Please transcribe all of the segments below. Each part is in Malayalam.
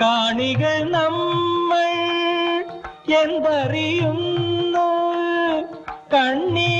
കാണികൾ നമ്മൾ എന്തറിയുന്നു? കണ്ണീർ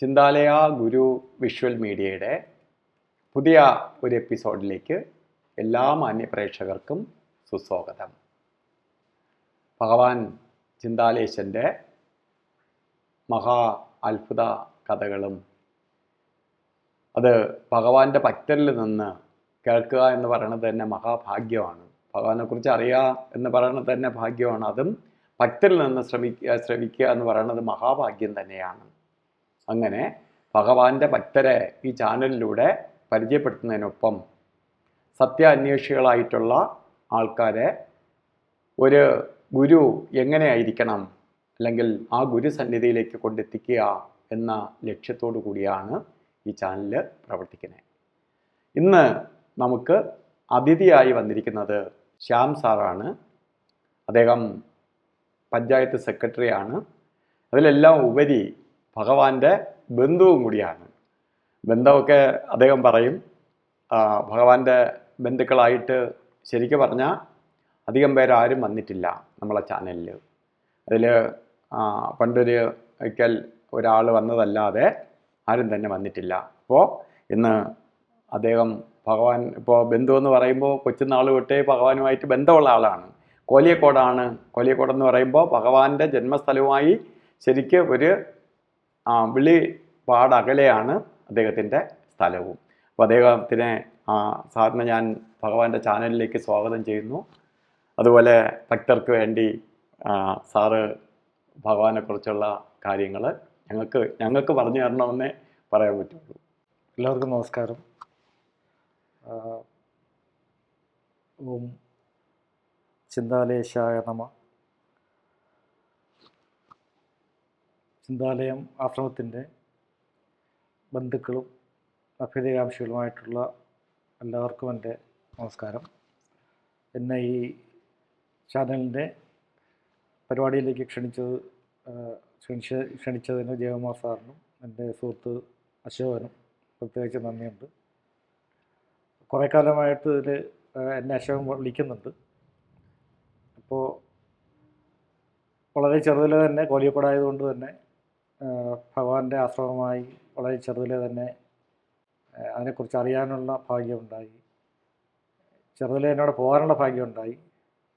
ചിന്താലയ ഗുരു വിഷ്വൽ മീഡിയയുടെ പുതിയ ഒരു എപ്പിസോഡിലേക്ക് എല്ലാ മാന്യപ്രേക്ഷകർക്കും സുസ്വാഗതം. ഭഗവാൻ ചിന്താലേശന്റെ മഹാ അത്ഭുത കഥകളും അത് ഭഗവാന്റെ ഭക്തരിൽ നിന്ന് കേൾക്കുക എന്ന് പറയുന്നത് തന്നെ മഹാഭാഗ്യമാണ്. ഭഗവാനെക്കുറിച്ച് അറിയുക എന്ന് പറയുന്നത് തന്നെ ഭാഗ്യമാണ്. അതും ഭക്തരിൽ നിന്ന് ശ്രമിക്കുക ശ്രമിക്കുക എന്ന് പറയുന്നത് മഹാഭാഗ്യം തന്നെയാണ്. അങ്ങനെ ഭഗവാന്റെ ഭക്തരെ ഈ ചാനലിലൂടെ പരിചയപ്പെടുത്തുന്നതിനൊപ്പം സത്യ അന്വേഷികളായിട്ടുള്ള ആൾക്കാരെ ഒരു ഗുരു എങ്ങനെയായിരിക്കണം അല്ലെങ്കിൽ ആ ഗുരു സന്നിധിയിലേക്ക് കൊണ്ടെത്തിക്കുക എന്ന ലക്ഷ്യത്തോടു കൂടിയാണ് ഈ ചാനൽ പ്രവർത്തിക്കുന്നത്. ഇന്ന് നമുക്ക് അതിഥിയായി വന്നിരിക്കുന്നത് ശ്യാം സാറാണ്. അദ്ദേഹം പഞ്ചായത്ത് സെക്രട്ടറിയാണ്. അതിലെല്ലാം ഉപരി ഭഗവാന്റെ ബന്ധുവും കൂടിയാണ്. ബന്ധമൊക്കെ അദ്ദേഹം പറയും. ഭഗവാന്റെ ബന്ധുക്കളായിട്ട് ശരിക്കും പറഞ്ഞാൽ അധികം പേരാരും വന്നിട്ടില്ല നമ്മളെ ചാനലിൽ അതിൽ പണ്ടൊരു ഒരിക്കൽ ഒരാൾ വന്നതല്ലാതെ ആരും തന്നെ വന്നിട്ടില്ല. അപ്പോൾ ഇന്ന് അദ്ദേഹം ഭഗവാൻ ഇപ്പോൾ ബന്ധു എന്ന് പറയുമ്പോൾ കൊച്ചുനാൾ തൊട്ടേ ഭഗവാനുമായിട്ട് ബന്ധമുള്ള ആളാണ്. കോലിയക്കോടാണ്. കോലിയക്കോടെന്ന് പറയുമ്പോൾ ഭഗവാന്റെ ജന്മസ്ഥലവുമായി ശരിക്ക് ഒരു വിളി പാടകലെയാണ് അദ്ദേഹത്തിന്റെ സ്ഥലവും. അപ്പോൾ അദ്ദേഹത്തിനെ സാറിന് ഞാൻ ഭഗവാന്റെ ചാനലിലേക്ക് സ്വാഗതം ചെയ്യുന്നു. അതുപോലെ ഭക്തർക്ക് വേണ്ടി സാറ് ഭഗവാനെക്കുറിച്ചുള്ള കാര്യങ്ങൾ ഞങ്ങൾക്ക് ഞങ്ങൾക്ക് പറഞ്ഞു തരണമെന്നേ പറയാൻ പറ്റുള്ളൂ. എല്ലാവർക്കും നമസ്കാരം. ഓം ചിന്താലേശായ നമ. ചിന്താലയം ആശ്രമത്തിന്റെ ബന്ധുക്കളും അഭ്യുദയകാംക്ഷികളുമായിട്ടുള്ള എല്ലാവർക്കും എന്റെ നമസ്കാരം. എന്നെ ഈ ചാനലിന്റെ പരിപാടിയിലേക്ക് ക്ഷണിച്ചത് ക്ഷണിച്ച ക്ഷണിച്ചതിന് ജയകുമാർ സാറിനും എന്റെ സുഹൃത്ത് അശോകനും പ്രത്യേകിച്ച് നന്ദിയുണ്ട്. കുറേ കാലമായിട്ട് ഇതിൽ എന്നെ അശോകൻ വിളിക്കുന്നുണ്ട്. അപ്പോൾ വളരെ ചെറുതിൽ തന്നെ കോലിയക്കോടായതുകൊണ്ട് തന്നെ ഭഗവാന്റെ ആശ്രമമായി വളരെ ചെറുതിലെ തന്നെ അതിനെക്കുറിച്ച് അറിയാനുള്ള ഭാഗ്യമുണ്ടായി. ചെറുതിലെ എന്നോട് പോകാനുള്ള ഭാഗ്യമുണ്ടായി.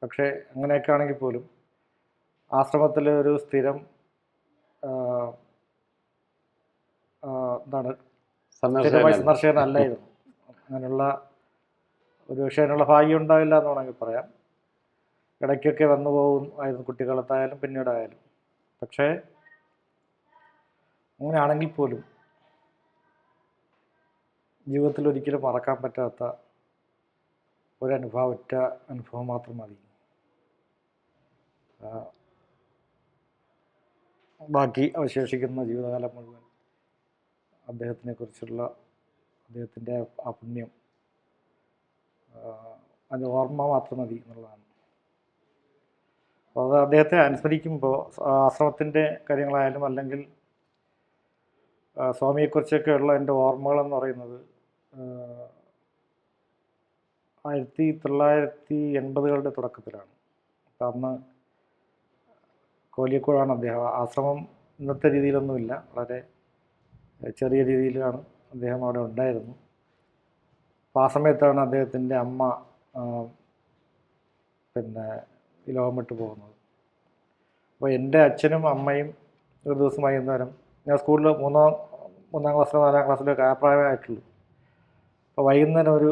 പക്ഷേ അങ്ങനെയൊക്കെ ആണെങ്കിൽ പോലും ആശ്രമത്തിൽ ഒരു സ്ഥിരം എന്താണ് സ്ഥിരമായി സന്ദർശകനല്ലായിരുന്നു. അങ്ങനെയുള്ള ഒരു പക്ഷേ അതിനുള്ള ഭാഗ്യം ഉണ്ടാവില്ല എന്ന് വേണമെങ്കിൽ പറയാം. ഇടയ്ക്കൊക്കെ വന്നു പോകും ആയിരുന്നു കുട്ടിക്കാലത്തായാലും പിന്നീടായാലും. പക്ഷേ അങ്ങനെയാണെങ്കിൽ പോലും ജീവിതത്തിൽ ഒരിക്കലും മറക്കാൻ പറ്റാത്ത ഒരനുഭവം ഒറ്റ അനുഭവം മാത്രം മതി. ബാക്കി അവശേഷിക്കുന്ന ജീവിതകാലം മുഴുവൻ അദ്ദേഹത്തിനെ കുറിച്ചുള്ള അദ്ദേഹത്തിന്റെ ആ പുണ്യം അതിന്റെ ഓർമ്മ മാത്രം മതി എന്നുള്ളതാണ്. അപ്പോൾ അത് അദ്ദേഹത്തെ അനുസ്മരിക്കുമ്പോൾ ആശ്രമത്തിന്റെ കാര്യങ്ങളായാലും അല്ലെങ്കിൽ സ്വാമിയെക്കുറിച്ചൊക്കെയുള്ള എന്റെ ഓർമ്മകളെന്ന് പറയുന്നത് ആയിരത്തി തൊള്ളായിരത്തി എൺപതുകളുടെ തുടക്കത്തിലാണ്. അപ്പം അന്ന് കോലിയക്കോടാണ് അദ്ദേഹം. ആശ്രമം ഇന്നത്തെ രീതിയിലൊന്നുമില്ല. വളരെ ചെറിയ രീതിയിലാണ് അദ്ദേഹം അവിടെ ഉണ്ടായിരുന്നു. അപ്പോൾ ആ സമയത്താണ് അദ്ദേഹത്തിന്റെ അമ്മ പിന്നെ ലോകം വിട്ടു പോകുന്നത്. അപ്പോൾ എന്റെ അച്ഛനും അമ്മയും ഒരു ദിവസം വൈകുന്നേരം ഞാൻ സ്കൂളിൽ മൂന്നാം മൂന്നാം ക്ലാസ്സിലോ നാലാം ക്ലാസ്സിലോ പ്രായമായിട്ടുള്ളൂ അപ്പോൾ വൈകുന്നേരം ഒരു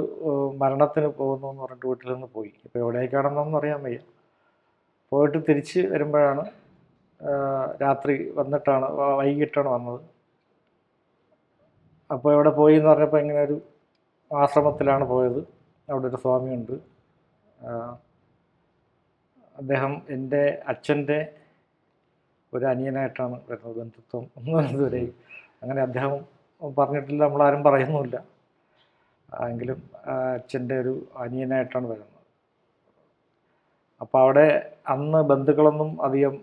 മരണത്തിന് പോകുന്നു എന്ന് പറഞ്ഞിട്ട് വീട്ടിൽ നിന്ന് പോയി. ഇപ്പോൾ എവിടേക്കാണെന്നൊന്നും അറിയാൻ വയ്യ. പോയിട്ട് തിരിച്ച് വരുമ്പോഴാണ് രാത്രി വന്നിട്ടാണ് വൈകിട്ടാണ് വന്നത്. അപ്പോൾ എവിടെ പോയി എന്ന് പറഞ്ഞപ്പോൾ ഇങ്ങനെ ഒരു ആശ്രമത്തിലാണ് പോയത്. അവിടെ ഒരു സ്വാമിയുണ്ട്. അദ്ദേഹം എന്റെ അച്ഛന്റെ ഒരു അനിയനായിട്ടാണ് വരുന്നത് ബന്ധുത്വം എന്ന് ഇതുവരെ അങ്ങനെ അദ്ദേഹം പറഞ്ഞിട്ടില്ല നമ്മളാരും പറയുന്നുമില്ല. എങ്കിലും അച്ഛന്റെ ഒരു അനിയനായിട്ടാണ് വരുന്നത്. അപ്പോൾ അവിടെ അന്ന് ബന്ധുക്കളൊന്നും അധികം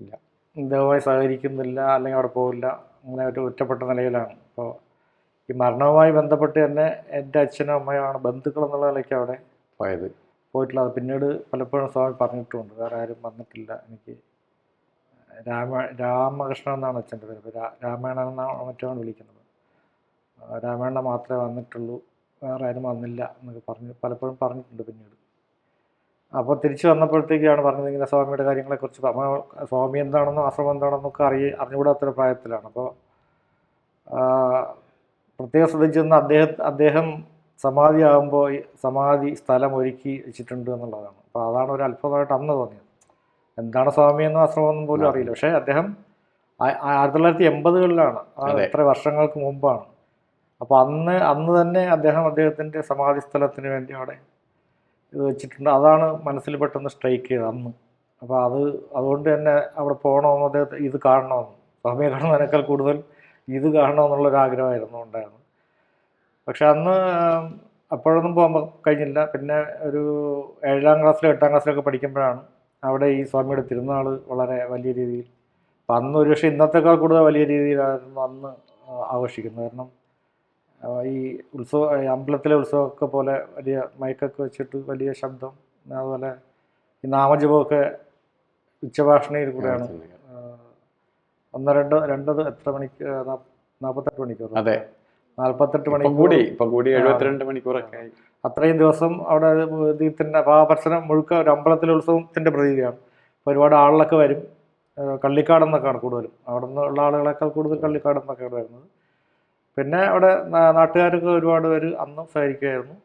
ഇല്ല. ഇദ്ദേഹവുമായി സഹകരിക്കുന്നില്ല അല്ലെങ്കിൽ അവിടെ പോകില്ല അങ്ങനെ ഒരു ഒറ്റപ്പെട്ട നിലയിലാണ്. അപ്പോൾ ഈ മരണവുമായി ബന്ധപ്പെട്ട് തന്നെ എന്റെ അച്ഛനും അമ്മയുമാണ് ബന്ധുക്കൾ എന്നുള്ള നിലയ്ക്ക് അവിടെ പോയത്. പോയിട്ടുള്ളത്. പിന്നീട് പലപ്പോഴും സ്വാമി പറഞ്ഞിട്ടുമുണ്ട് വേറെ ആരും വന്നിട്ടില്ല എനിക്ക് രാമ രാമകൃഷ്ണൻ എന്നാണ് അച്ഛന്റെ പേര്. ഇപ്പോൾ രാമായണൻ എന്നാണ് മറ്റാണ് വിളിക്കുന്നത്. രാമായണ മാത്രമേ വന്നിട്ടുള്ളൂ. വേറെ ആരും വന്നില്ല എന്നൊക്കെ പറഞ്ഞു പലപ്പോഴും പറഞ്ഞിട്ടുണ്ട് പിന്നീട്. അപ്പോൾ തിരിച്ചു വന്നപ്പോഴത്തേക്കാണ് പറഞ്ഞത് ഇങ്ങനെ സ്വാമിയുടെ കാര്യങ്ങളെക്കുറിച്ച് സ്വാമി എന്താണെന്നും ആശ്രമം എന്താണെന്നൊക്കെ അറിയ അറിഞ്ഞുകൂടാത്തൊരു പ്രായത്തിലാണ്. അപ്പോൾ പ്രത്യേകം ശ്രദ്ധിച്ചെന്ന് അദ്ദേഹം അദ്ദേഹം സമാധിയാകുമ്പോൾ സമാധി സ്ഥലം ഒരുക്കി വെച്ചിട്ടുണ്ട് എന്നുള്ളതാണ്. അപ്പോൾ അതാണ് ഒരു അത്ഭുതമായിട്ട് അന്ന് തോന്നിയത്. എന്താണ് സ്വാമി എന്ന ആശ്രമമൊന്നും പോലും അറിയില്ല. പക്ഷേ അദ്ദേഹം ആയിരത്തി തൊള്ളായിരത്തി എൺപതുകളിലാണ്. എത്ര വർഷങ്ങൾക്ക് മുമ്പാണ്. അപ്പോൾ അന്ന് അന്ന് തന്നെ അദ്ദേഹം അദ്ദേഹത്തിന്റെ സമാധി സ്ഥലത്തിന് വേണ്ടി അവിടെ ഇത് വെച്ചിട്ടുണ്ട്. അതാണ് മനസ്സിൽ പെട്ടെന്ന് സ്ട്രൈക്ക് ചെയ്തത് അന്ന്. അപ്പോൾ അത് അതുകൊണ്ട് തന്നെ അവിടെ പോകണമെന്ന് അദ്ദേഹത്തെ ഇത് കാണണമെന്ന്. സ്വാമിയെ കാണുന്നതിനേക്കാൾ കൂടുതൽ ഇത് കാണണമെന്നുള്ളൊരു ആഗ്രഹമായിരുന്നു ഉണ്ടായിരുന്നത് പക്ഷെ അന്ന് അപ്പോഴൊന്നും പോകാൻ കഴിഞ്ഞില്ല. പിന്നെ ഒരു ഏഴാം ക്ലാസ്സിലോ എട്ടാം ക്ലാസ്സിലൊക്കെ പഠിക്കുമ്പോഴാണ് അവിടെ ഈ സ്വാമിയുടെ തിരുനാൾ വളരെ വലിയ രീതിയിൽ അപ്പം അന്ന് ഒരുപക്ഷെ ഇന്നത്തേക്കാൾ കൂടുതൽ വലിയ രീതിയിലായിരുന്നു അന്ന് ആഘോഷിക്കുന്നത്. കാരണം ഈ ഉത്സവ അമ്പലത്തിലെ ഉത്സവമൊക്കെ പോലെ വലിയ മൈക്കൊക്കെ വെച്ചിട്ട് വലിയ ശബ്ദം അതുപോലെ ഈ നാമജപമൊക്കെ ഉച്ചഭാഷണയിൽ കൂടെയാണ്. ഒന്ന് രണ്ട് രണ്ടത് എത്ര മണിക്ക് നാൽപ്പത്തെട്ട് മണിക്കൂർ. അതെ. നാൽപ്പത്തെട്ട് മണിക്കൂർ. കൂടി ഇപ്പം കൂടി എഴുപത്തിരണ്ട് മണിക്കൂറൊക്കെ ആയി. അത്രയും ദിവസം അവിടെ ദീപത്തിന്റെ പാപർശനം മുഴുക്ക ഒരു അമ്പലത്തിലെ ഉത്സവത്തിന്റെ പ്രതീതിയാണ് അപ്പോൾ ഒരുപാട് ആളുകളൊക്കെ വരും. കള്ളിക്കാടെന്നൊക്കെയാണ് കൂടുതലും. അവിടെ നിന്നുള്ള ആളുകളെക്കാൾ കൂടുതൽ കള്ളിക്കാട് എന്നൊക്കെയാണ് വരുന്നത്. പിന്നെ അവിടെ നാട്ടുകാരൊക്കെ ഒരുപാട് പേര് അന്നും സഹകരിക്കുമായിരുന്നു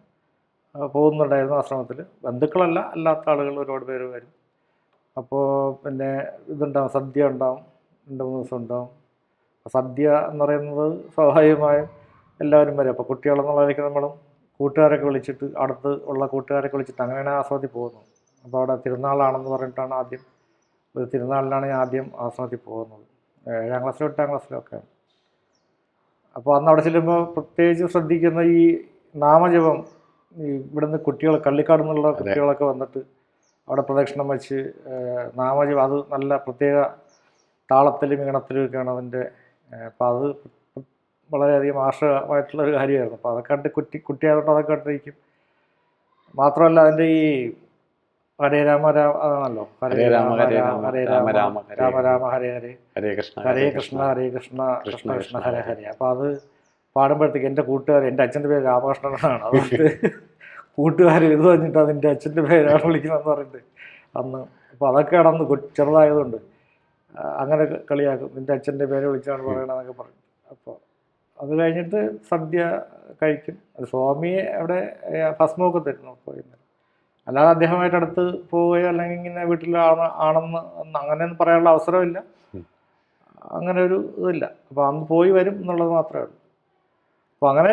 പോകുന്നുണ്ടായിരുന്നു ആശ്രമത്തിൽ. ബന്ധുക്കളല്ല അല്ലാത്ത ആളുകൾ ഒരുപാട് പേര് വരും. അപ്പോൾ പിന്നെ ഇതുണ്ടാവും സദ്യ ഉണ്ടാവും രണ്ട് മൂന്ന് ദിവസം ഉണ്ടാവും. സദ്യ എന്ന് പറയുന്നത് സ്വാഭാവികമായും എല്ലാവരും വരും. അപ്പോൾ കുട്ടികളെന്നുള്ളതായിരിക്കും നമ്മളും കൂട്ടുകാരൊക്കെ വിളിച്ചിട്ട് അടുത്ത് ഉള്ള കൂട്ടുകാരൊക്കെ വിളിച്ചിട്ട് അങ്ങനെയാണ് ആശ്രമത്തിൽ പോകുന്നത്. അപ്പോൾ അവിടെ തിരുനാളാണെന്ന് പറഞ്ഞിട്ടാണ് ആദ്യം ഒരു തിരുനാളിലാണ് ഞാൻ ആദ്യം ആസ്വാദി പോകുന്നത്. ഏഴാം ക്ലാസ്സിലും എട്ടാം ക്ലാസ്സിലും ഒക്കെ. അപ്പോൾ അന്ന് അവിടെ ചെല്ലുമ്പോൾ പ്രത്യേകിച്ച് ശ്രദ്ധിക്കുന്ന ഈ നാമജപം ഈ ഇവിടുന്ന് കുട്ടികൾ കള്ളിക്കാട് നിന്നുള്ള കുട്ടികളൊക്കെ വന്നിട്ട് അവിടെ പ്രദക്ഷിണം വെച്ച് നാമജപം അത് നല്ല പ്രത്യേക താളത്തിലും ഈണത്തിലും ഒക്കെയാണ് അതിന്റെ അപ്പോൾ അത് വളരെയധികം ആശ്രയമായിട്ടുള്ള ഒരു കാര്യമായിരുന്നു. അപ്പോൾ അതൊക്കെ കണ്ട് കുട്ടി കുട്ടിയായതുകൊണ്ട് അതൊക്കെ കണ്ടിരിക്കും. മാത്രമല്ല അതിന്റെ ഈ ഹരേ രാമ രാമ അതാണല്ലോ. ഹരേ രാമ, ഹരേ രാമ, ഹരേ രാമ രാമ രാമ, ഹരേ രാമ ഹരേ ഹരേ. ഹരേ കൃഷ്ണ ഹരേ കൃഷ്ണ ഹരേ കൃഷ്ണ കൃഷ്ണ കൃഷ്ണ ഹരേ ഹരേ അപ്പോൾ അത് പാടുമ്പോഴത്തേക്ക് എന്റെ കൂട്ടുകാർ എന്റെ അച്ഛന്റെ പേര് രാമകൃഷ്ണൻ എന്നാണ് അതുകൊണ്ട് കൂട്ടുകാർ ഇത് പറഞ്ഞിട്ട് അതിന്റെ അച്ഛന്റെ പേരാണ് വിളിക്കുന്നതെന്ന് പറഞ്ഞിട്ട് അന്ന് അപ്പോൾ അതൊക്കെ അടന്ന് ചെറുതായതുകൊണ്ട് അങ്ങനെ കളിയാക്കും. നിന്റെ അച്ഛന്റെ പേര് വിളിച്ചാണ് പറയണതെന്നൊക്കെ പറഞ്ഞു. അപ്പോൾ അത് കഴിഞ്ഞിട്ട് സദ്യ കഴിക്കും. അത് സ്വാമിയെ അവിടെ ഭസ്മമൊക്കെ തരുന്നു പോയി അല്ലാതെ അദ്ദേഹമായിട്ട് അടുത്ത് പോവുകയോ അല്ലെങ്കിൽ ഇങ്ങനെ വീട്ടിൽ ആണ് ആണെന്ന് അങ്ങനെയൊന്നും പറയാനുള്ള അവസരമില്ല. അങ്ങനെ ഒരു ഇതില്ല. അപ്പോൾ അന്ന് പോയി വരും എന്നുള്ളത് മാത്രമേ ഉള്ളൂ. അപ്പോൾ അങ്ങനെ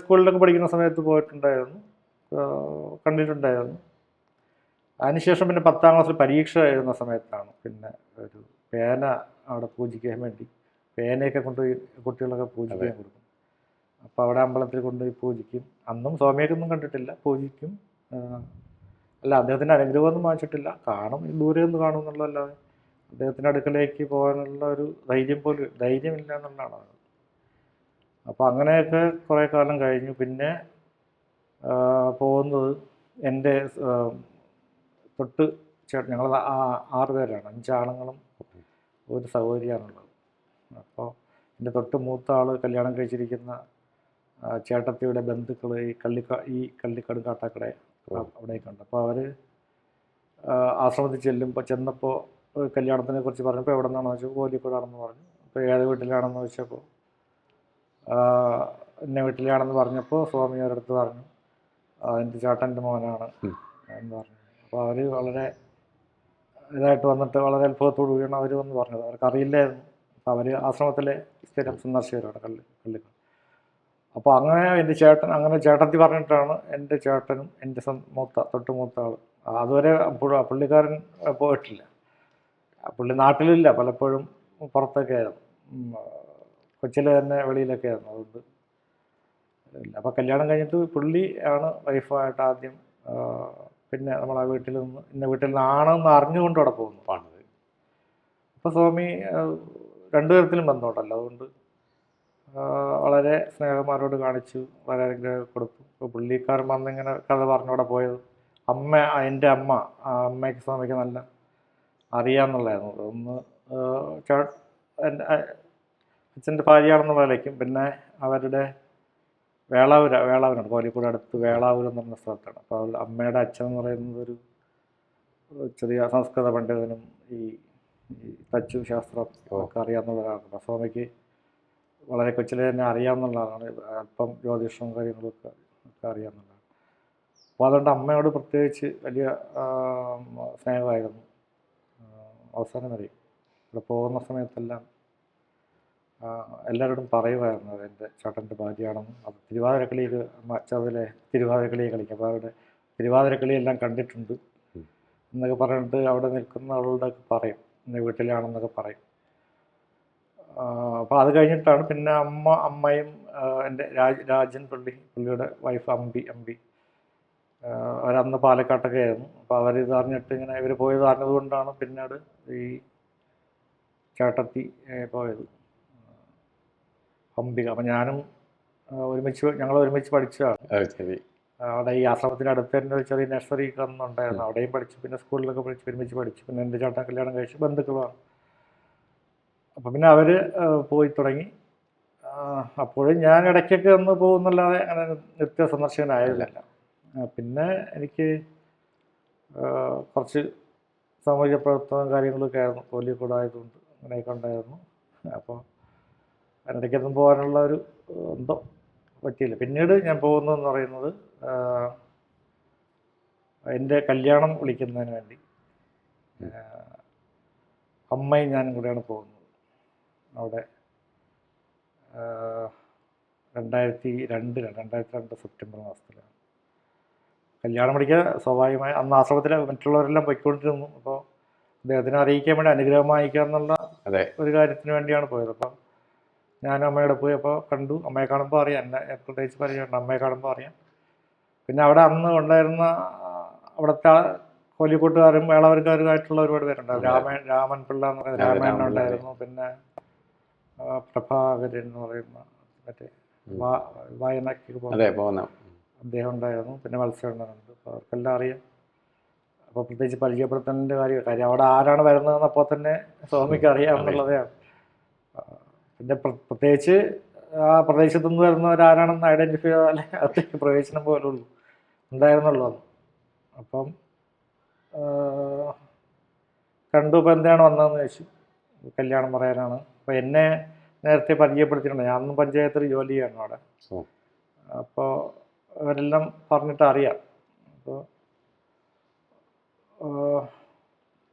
സ്കൂളിലൊക്കെ പഠിക്കുന്ന സമയത്ത് പോയിട്ടുണ്ടായിരുന്നു. കണ്ടിട്ടുണ്ടായിരുന്നു. അതിനുശേഷം പിന്നെ പത്താം ക്ലാസ്സിൽ പരീക്ഷ എഴുതുന്ന സമയത്താണ് പിന്നെ ഒരു പേന അവിടെ പൂജിക്കാൻ വേണ്ടി പേനയൊക്കെ കൊണ്ടുപോയി കുട്ടികളൊക്കെ പൂജിക്കാൻ കൊടുക്കും. അപ്പോൾ അവിടെ അമ്പലത്തിൽ കൊണ്ടുപോയി പൂജിക്കും. അന്നും സ്വാമിയൊന്നും കണ്ടിട്ടില്ല. പൂജിക്കും. അല്ല അദ്ദേഹത്തിന്റെ അനുഗ്രഹമൊന്നും വാങ്ങിച്ചിട്ടില്ല. കാണും. ദൂരെ ഒന്ന് കാണും എന്നുള്ളതല്ലാതെ അദ്ദേഹത്തിന്റെ അടുക്കലേക്ക് പോകാനുള്ള ഒരു ധൈര്യം പോലും ധൈര്യമില്ല എന്നുള്ളതാണ് അത്. അപ്പോൾ അങ്ങനെയൊക്കെ കുറേ കാലം കഴിഞ്ഞു. പിന്നെ പോകുന്നത് എന്റെ തൊട്ട് ചേട്ടൻ ഞങ്ങൾ ആറ് പേരാണ്. അഞ്ചാണുങ്ങളും ഒരു സഹോദരിയാണുള്ളത് അപ്പോൾ എന്റെ തൊട്ട് മൂത്ത ആൾ കല്യാണം കഴിച്ചിരിക്കുന്ന ചേട്ടത്തിയുടെ ബന്ധുക്കൾ ഈ കള്ളിക്ക ഈ കള്ളിക്കട് കാട്ടാക്കട അവിടേക്ക് ഉണ്ട്. അപ്പോൾ അവർ ആശ്രമത്തിൽ ചെല്ലുമ്പോൾ ചെന്നപ്പോൾ കല്യാണത്തിനെ കുറിച്ച് പറഞ്ഞപ്പോൾ എവിടെ നിന്നാണെന്ന് വെച്ചാൽ കോലിക്കോടാണെന്ന് പറഞ്ഞു. അപ്പോൾ ഏത് വീട്ടിലാണെന്ന് വെച്ചപ്പോൾ എന്നെ വീട്ടിലാണെന്ന് പറഞ്ഞപ്പോൾ സ്വാമി അവരടുത്ത് പറഞ്ഞു "ആ, എന്റെ ചേട്ടന്റെ മോനാണ് എന്ന് പറഞ്ഞു. അപ്പോൾ അവർ വളരെ ഇതായിട്ട് വന്നിട്ട് വളരെ അത്ഭുതത്തോടു കൂടിയാണ് അവർ വന്ന് പറഞ്ഞത്. അവർക്ക് അറിയില്ലായിരുന്നു അപ്പോൾ അവർ ആശ്രമത്തിലെ സ്ഥിരം സന്ദർശകരാണ് കള്ളി കള്ളിക്കൽ അപ്പോൾ അങ്ങനെ എന്റെ ചേട്ടൻ അങ്ങനെ ചേട്ടത്തി പറഞ്ഞിട്ടാണ് എന്റെ ചേട്ടനും എന്റെ മൂത്ത തൊട്ട് മൂത്ത ആൾ അതുവരെ പുള്ള- പുള്ളിക്കാരൻ പോയിട്ടില്ല. പുള്ളി നാട്ടിലില്ല പലപ്പോഴും പുറത്തൊക്കെ ആയിരുന്നു. കൊച്ചിയിൽ തന്നെ വെളിയിലൊക്കെ ആയിരുന്നു അതുകൊണ്ട് ഇല്ല. അപ്പോൾ കല്യാണം കഴിഞ്ഞിട്ട് പുള്ളി ആണ് വൈഫായിട്ട് ആദ്യം പിന്നെ നമ്മൾ ആ വീട്ടിൽ നിന്ന് ഇന്ന വീട്ടിൽ നിന്നാണെന്ന് അറിഞ്ഞുകൊണ്ട് അവിടെ പോകുന്നു പാണത്. അപ്പോൾ സ്വാമി രണ്ടു തരത്തിലും ബന്ധമുണ്ടല്ലോ. അതുകൊണ്ട് വളരെ സ്നേഹമാരോട് കാണിച്ചു വളരെ അനുഗ്രഹം കൊടുത്തു. പുള്ളിക്കാരൻ വന്നിങ്ങനെ കഥ പറഞ്ഞവിടെ പോയത്. അമ്മ എന്റെ അമ്മ അമ്മയ്ക്ക് സ്വാമിക്ക് നല്ല അറിയാമെന്നുള്ളതായിരുന്നു ഒന്ന് എന്റെ അച്ഛന്റെ ഭാര്യയാണെന്നുള്ള നിലയ്ക്കും പിന്നെ അവരുടെ വേളാവൂര വേളാവൂരാണ്. കോഴിക്കോട് അടുത്ത് വേളാവൂർ എന്ന് പറഞ്ഞ സ്ഥലത്താണ്. അപ്പോൾ അമ്മയുടെ അച്ഛൻ എന്ന് പറയുന്നത് ഒരു ചെറിയ സംസ്കൃത പണ്ഡിതനും ഈ തച്ചു ശാസ്ത്രം ഒക്കെ അറിയാവുന്ന ഒരാളാണ് അപ്പോൾ സ്വാമിക്ക് വളരെ കൊച്ചിലെ തന്നെ അറിയാവുന്ന ആളാണ് അല്പം ജ്യോതിഷവും കാര്യങ്ങളൊക്കെ ഒക്കെ അറിയാവുന്നതാണ് അപ്പോൾ അതുകൊണ്ട് അമ്മയോട് പ്രത്യേകിച്ച് വലിയ സ്നേഹമായിരുന്നു. അവസാനം വരെ. ഇവിടെ പോകുന്ന സമയത്തെല്ലാം എല്ലാവരോടും പറയുമായിരുന്നു എന്റെ ചേട്ടന്റെ ഭാര്യയാണെന്ന്. അത് തിരുവാതിരക്കളിയിൽ മച്ചതിലെ തിരുവാതിരക്കളി കളിക്കും. അപ്പോൾ അവരുടെ തിരുവാതിരക്കളിയെല്ലാം കണ്ടിട്ടുണ്ട്. എന്നൊക്കെ പറഞ്ഞിട്ട് അവിടെ നിൽക്കുന്ന ആളുകളുടെ പറയും. ഇന്ന വീട്ടിലാണെന്നൊക്കെ പറയും. അപ്പോൾ അത് കഴിഞ്ഞിട്ടാണ് പിന്നെ അമ്മ അമ്മയും എന്റെ രാജ് രാജൻ പള്ളി പുള്ളിയുടെ വൈഫ് അമ്പി അമ്പി അവരന്ന് പാലക്കാട്ടൊക്കെ ആയിരുന്നു. അപ്പോൾ അവരിത് അറിഞ്ഞിട്ട് ഇങ്ങനെ ഇവർ പോയത് അറിഞ്ഞതുകൊണ്ടാണ് പിന്നീട് ഈ ചേട്ടത്തി പോയത്. അമ്പിക അപ്പം ഞാനും ഒരുമിച്ച് ഞങ്ങൾ ഒരുമിച്ച് പഠിച്ചതാണ്. ശരി. അവിടെ ഈ ആശ്രമത്തിന്റെ അടുത്ത് തന്നെ ഒരു ചെറിയ നഴ്സറി ഉണ്ടായിരുന്നു അവിടെയും പഠിച്ചു പിന്നെ സ്കൂളിലൊക്കെ പഠിച്ചു ഒരുമിച്ച് പഠിച്ചു പിന്നെ എന്റെ ചേട്ടൻ കല്യാണം കഴിച്ചു ബന്ധുക്കളാണ്. അപ്പം പിന്നെ അവർ പോയി തുടങ്ങി. അപ്പോഴും ഞാൻ ഇടയ്ക്കൊക്കെ ഒന്ന് പോകുന്നല്ലാതെ അങ്ങനെ നിത്യ സന്ദർശകനായതിലല്ല പിന്നെ എനിക്ക് കുറച്ച് സാമൂഹിക പ്രവർത്തനം കാര്യങ്ങളൊക്കെ ആയിരുന്നു. കോലിക്കൂട് ആയതുകൊണ്ട് അങ്ങനെയൊക്കെ ഉണ്ടായിരുന്നു. അപ്പോൾ അതിനിടയ്ക്കൊന്നും പോകാനുള്ള ഒരു എന്തോ പറ്റിയില്ല. പിന്നീട് ഞാൻ പോകുന്നതെന്ന് പറയുന്നത് എന്റെ കല്യാണം വിളിക്കുന്നതിന് വേണ്ടി അമ്മയും ഞാനും കൂടെയാണ് പോകുന്നത്. അവിടെ രണ്ടായിരത്തി രണ്ടിലാണ് രണ്ടായിരത്തി രണ്ട് സെപ്റ്റംബർ മാസത്തിലാണ്. കല്യാണം പഠിക്കാൻ സ്വാഭാവികമായി അന്ന് ആശ്രമത്തിൽ മറ്റുള്ളവരെല്ലാം പോയിക്കൊണ്ടിരുന്നു. അപ്പോൾ അദ്ദേഹത്തിനെ അറിയിക്കാൻ വേണ്ടി അനുഗ്രഹം വാങ്ങിക്കുക എന്നുള്ള അതെ. ഒരു കാര്യത്തിന് വേണ്ടിയാണ് പോയത്. അപ്പം ഞാൻ അമ്മയുടെ പോയി അപ്പോൾ കണ്ടു. അമ്മയെ കാണുമ്പോൾ അറിയാം. എന്നെ പ്രത്യേകിച്ച് പരിചയമുണ്ട്. അമ്മയെ കാണുമ്പോൾ അറിയാം. പിന്നെ അവിടെ അന്ന് ഉണ്ടായിരുന്ന അവിടുത്തെ കോലിക്കോട്ടുകാരും കോലിക്കൂട്ടുകാരും വേളവർക്കാരും ആയിട്ടുള്ള ഒരുപാട് പേരുണ്ട്. രാമൻ രാമൻ പിള്ള എന്ന് പറയുന്ന രാമൻ ഉണ്ടായിരുന്നു. പിന്നെ പ്രഭാകരൻ എന്ന് പറയുന്ന മറ്റേ വായനക്ക് പോകുന്ന അദ്ദേഹം ഉണ്ടായിരുന്നു. പിന്നെ മത്സ്യമുണ്ട് അപ്പോൾ അവർക്കെല്ലാം അറിയാം. അപ്പോൾ പ്രത്യേകിച്ച് പരിചയപ്പെടുത്തേണ്ട കാര്യ കാര്യം അവിടെ ആരാണ് വരുന്നതെന്ന് അപ്പോൾ തന്നെ സ്വാമിക്ക് അറിയാം എന്നുള്ളതാണ് പിന്നെ പ്ര- പ്രത്യേകിച്ച് ആ പ്രദേശത്തു നിന്ന് വരുന്നവരാരാണെന്ന് ഐഡന്റിഫൈ ചെയ്താലേ അകത്തേക്ക് പ്രവേശനം പോലും ഉള്ളൂ ഉണ്ടായിരുന്നുള്ളൂ. അപ്പം കണ്ടു ഇപ്പോൾ എന്താണ് വന്നതെന്ന് ചോദിച്ചു. കല്യാണം പറയാനാണ്. അപ്പോൾ എന്നെ നേരത്തെ പരിചയപ്പെടുത്തിയിട്ടുണ്ട്. ഞാനൊന്നും പഞ്ചായത്തിൽ ജോലി ചെയ്യണം അവിടെ. അപ്പോൾ അവരെല്ലാം പറഞ്ഞിട്ട് അറിയാം. അപ്പോൾ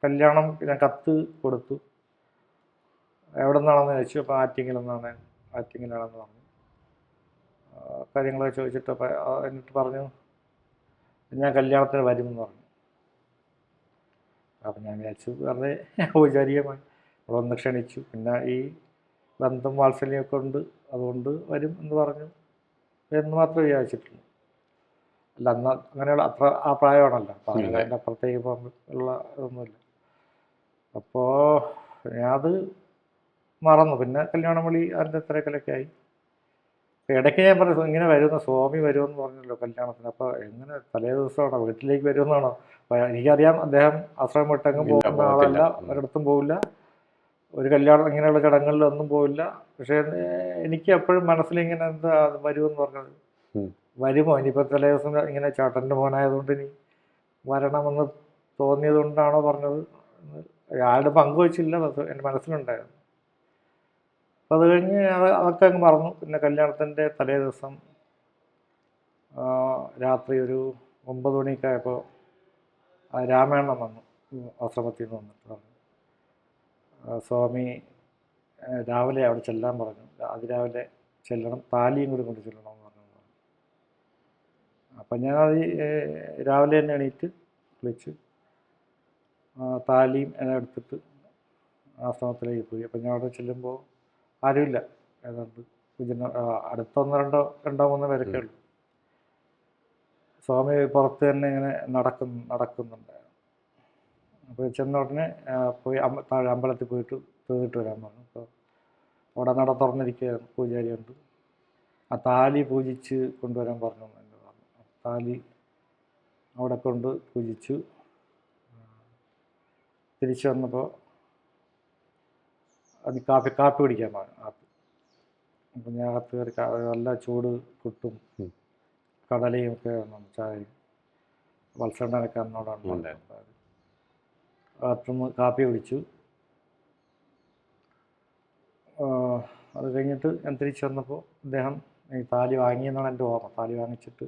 കല്യാണം ഞാൻ കത്ത് കൊടുത്തു. എവിടെ നിന്നാണെന്ന് ചോദിച്ചു. അപ്പോൾ ആറ്റിങ്ങിൽ നിന്നാണ് ആറ്റിങ്ങിലാണെന്ന് പറഞ്ഞു. കാര്യങ്ങളൊക്കെ ചോദിച്ചിട്ട് അപ്പോൾ എന്നിട്ട് പറഞ്ഞു. ഞാൻ കല്യാണത്തിന് വരുമെന്ന് പറഞ്ഞു. അപ്പം ഞാൻ വിചാരിച്ചു വെറുതെ ഔപചാരികമായി. അവളൊന്ന് ഒന്ന് ക്ഷണിച്ചു. പിന്നെ ഈ ബന്ധം വാത്സല്യമൊക്കെ ഉണ്ട് അതുകൊണ്ട് വരും എന്ന് പറഞ്ഞു. എന്ന് മാത്രമേ വിചാരിച്ചിട്ടുള്ളൂ. അല്ല അന്ന് അങ്ങനെയുള്ള അത്ര ആ പ്രായമാണല്ലോ. അപ്പം. അതിന്റെ അപ്പുറത്തേക്ക് ഉള്ള ഇതൊന്നുമില്ല. അപ്പോൾ ഞാനത് മറന്നു. പിന്നെ കല്യാണം വിളി അതിന്റെ തിരക്കിലൊക്കെ ആയി. ഇടയ്ക്ക് ഞാൻ പറഞ്ഞു ഇങ്ങനെ വരുന്ന സ്വാമി വരുമെന്ന് പറഞ്ഞല്ലോ കല്യാണത്തിന്. അപ്പോൾ എങ്ങനെ തലേ ദിവസമാണോ? വീട്ടിലേക്ക് വരുമെന്നാണോ? എനിക്കറിയാം അദ്ദേഹം ആശ്രമം വിട്ടെങ്ങും പോകുന്ന. ആളല്ല. ഒരിടത്തും പോകില്ല ഒരു കല്യാണം ഇങ്ങനെയുള്ള ചടങ്ങുകളിലൊന്നും പോവില്ല. പക്ഷേ എനിക്ക് എപ്പോഴും മനസ്സിലിങ്ങനെ എന്താ വരുമെന്ന് പറഞ്ഞത്. വരുമോ? ഇനിയിപ്പോൾ തലേ ദിവസം ഇങ്ങനെ ചേട്ടന്റെ മോനായതുകൊണ്ട് ഇനി വരണമെന്ന് തോന്നിയത് കൊണ്ടാണോ പറഞ്ഞത് ആരുടെ പങ്കുവച്ചില്ല എന്റെ മനസ്സിലുണ്ടായിരുന്നു. അപ്പോൾ അത് കഴിഞ്ഞ് അത് അതൊക്കെ അങ്ങ് മറന്നു. പിന്നെ കല്യാണത്തിന്റെ തലേ ദിവസം രാത്രി ഒരു ഒമ്പത് മണിയൊക്കെ ആയപ്പോൾ രാമായണം വന്നു. ആശ്രമത്തിൽ നിന്ന് വന്നിട്ട് പറഞ്ഞു സ്വാമി രാവിലെ അവിടെ ചെല്ലാൻ പറഞ്ഞു. അതിരാവിലെ ചെല്ലണം താലിയും കൂടി കൊണ്ട് ചെല്ലണം എന്ന് പറഞ്ഞു. അപ്പം ഈ, രാവിലെ തന്നെ എണീറ്റ് കുളിച്ച് താലിയും എല്ലാം എടുത്തിട്ട് ആശ്രമത്തിലേക്ക് പോയി. അപ്പം ഞാൻ അവിടെ ചെല്ലുമ്പോൾ ആരുമില്ല. ഏതാണ്ട് അടുത്ത ഒന്ന് രണ്ടോ രണ്ടോ മൂന്നോ പേരൊക്കെ ഉള്ളൂ. സ്വാമി പുറത്ത് തന്നെ ഇങ്ങനെ നടക്കുന്നു നടക്കുന്നുണ്ടായിരുന്നു അപ്പോൾ ചെന്ന ഉടനെ പോയി അമ്പ താഴെ അമ്പലത്തിൽ പോയിട്ട് തൊഴുതിട്ട് വരാൻ പറഞ്ഞു. അപ്പോൾ അവിടെ നട തുറന്നിരിക്കുകയായിരുന്നു പൂജാരിയുണ്ട് ആ താലി പൂജിച്ച് കൊണ്ടുവരാൻ പറഞ്ഞു എന്ന് പറഞ്ഞു. താലി അവിടെ കൊണ്ട് പൂജിച്ചു. തിരിച്ചു വന്നപ്പോൾ അത് കാപ്പി കാപ്പി കുടിക്കാൻ കാപ്പി അപ്പം ഞാൻ അകത്ത് കയറി നല്ല ചൂട് കിട്ടും കടലയും ഒക്കെ ചായയും വത്സണ്ണനൊക്കെ അന്നോടാണ്. അകത്തുനിന്ന് കാപ്പി കുടിച്ചു. അത് കഴിഞ്ഞിട്ട് ഞാൻ തിരിച്ചു വന്നപ്പോൾ അദ്ദേഹം ഈ താലി വാങ്ങിയെന്നാണ് എന്റെ ഓർമ്മ. താലി വാങ്ങിച്ചിട്ട്